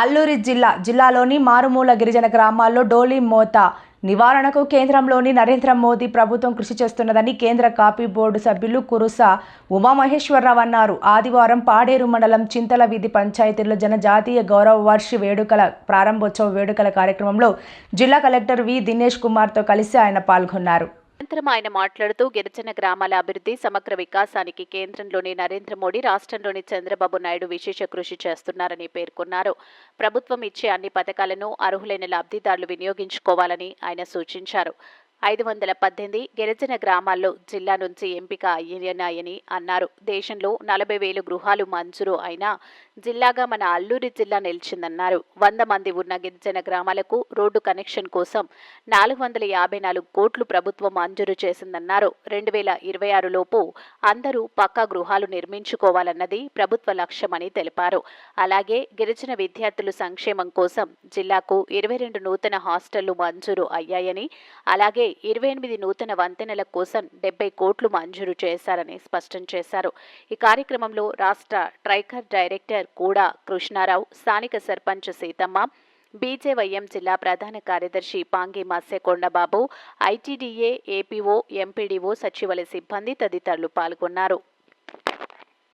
అల్లూరి జిల్లా జిల్లాలోని మారుమూల గిరిజన గ్రామాల్లో డోలీ మోత నివారణకు కేంద్రంలోని నరేంద్ర మోదీ ప్రభుత్వం కృషి చేస్తున్నదని కేంద్ర కాపీ బోర్డు సభ్యులు కురుస ఉమామహేశ్వరరావు అన్నారు. ఆదివారం పాడేరు మండలం చింతల వీధి పంచాయతీలో జనజాతీయ గౌరవ వర్షి వేడుకల ప్రారంభోత్సవ వేడుకల కార్యక్రమంలో జిల్లా కలెక్టర్ వి. దినేష్ కుమార్తో కలిసి ఆయన పాల్గొన్నారు. అనంతరం ఆయన మాట్లాడుతూ గిరిజన గ్రామాల అభివృద్ధి సమగ్ర వికాసానికి కేంద్రంలోని నరేంద్ర మోడీ రాష్ట్రంలోని చంద్రబాబు నాయుడు విశేష కృషి చేస్తున్నారని పేర్కొన్నారు. ప్రభుత్వం ఇచ్చే అన్ని పథకాలను అర్హులైన లబ్ధిదారులు వినియోగించుకోవాలని ఆయన సూచించారు. ఐదు వందల పద్దెనిమిది గిరిజన గ్రామాల్లో జిల్లా నుంచి ఎంపిక అయ్యాయని అన్నారు. దేశంలో నలభై వేలు గృహాలు మంజూరు అయినా జిల్లాగా మన అల్లూరి జిల్లా నిలిచిందన్నారు. వంద మంది ఉన్న గిరిజన గ్రామాలకు రోడ్డు కనెక్షన్ కోసం నాలుగు వందల యాభై నాలుగు కోట్లు ప్రభుత్వం మంజూరు చేసిందన్నారు. రెండు వేల ఇరవై ఆరు లోపు అందరూ పక్కా గృహాలు నిర్మించుకోవాలన్నది ప్రభుత్వ లక్ష్యమని తెలిపారు. అలాగే గిరిజన విద్యార్థుల సంక్షేమం కోసం జిల్లాకు ఇరవై రెండు నూతన హాస్టళ్ళు మంజూరు అయ్యాయని అలాగే ఇరవై ఎనిమిది నూతన వంతెనల కోసం డెబ్బై కోట్లు మంజూరు చేశారని స్పష్టం చేశారు. ఈ కార్యక్రమంలో రాష్ట్ర ట్రైకర్ డైరెక్టర్ కూడా కృష్ణారావు స్థానిక సర్పంచ్ సీతమ్మ బీజేవైఎం జిల్లా ప్రధాన కార్యదర్శి Pangi Matsyakondababu ITDA APO MPDO సచివాలయ సిబ్బంది తదితరులు పాల్గొన్నారు.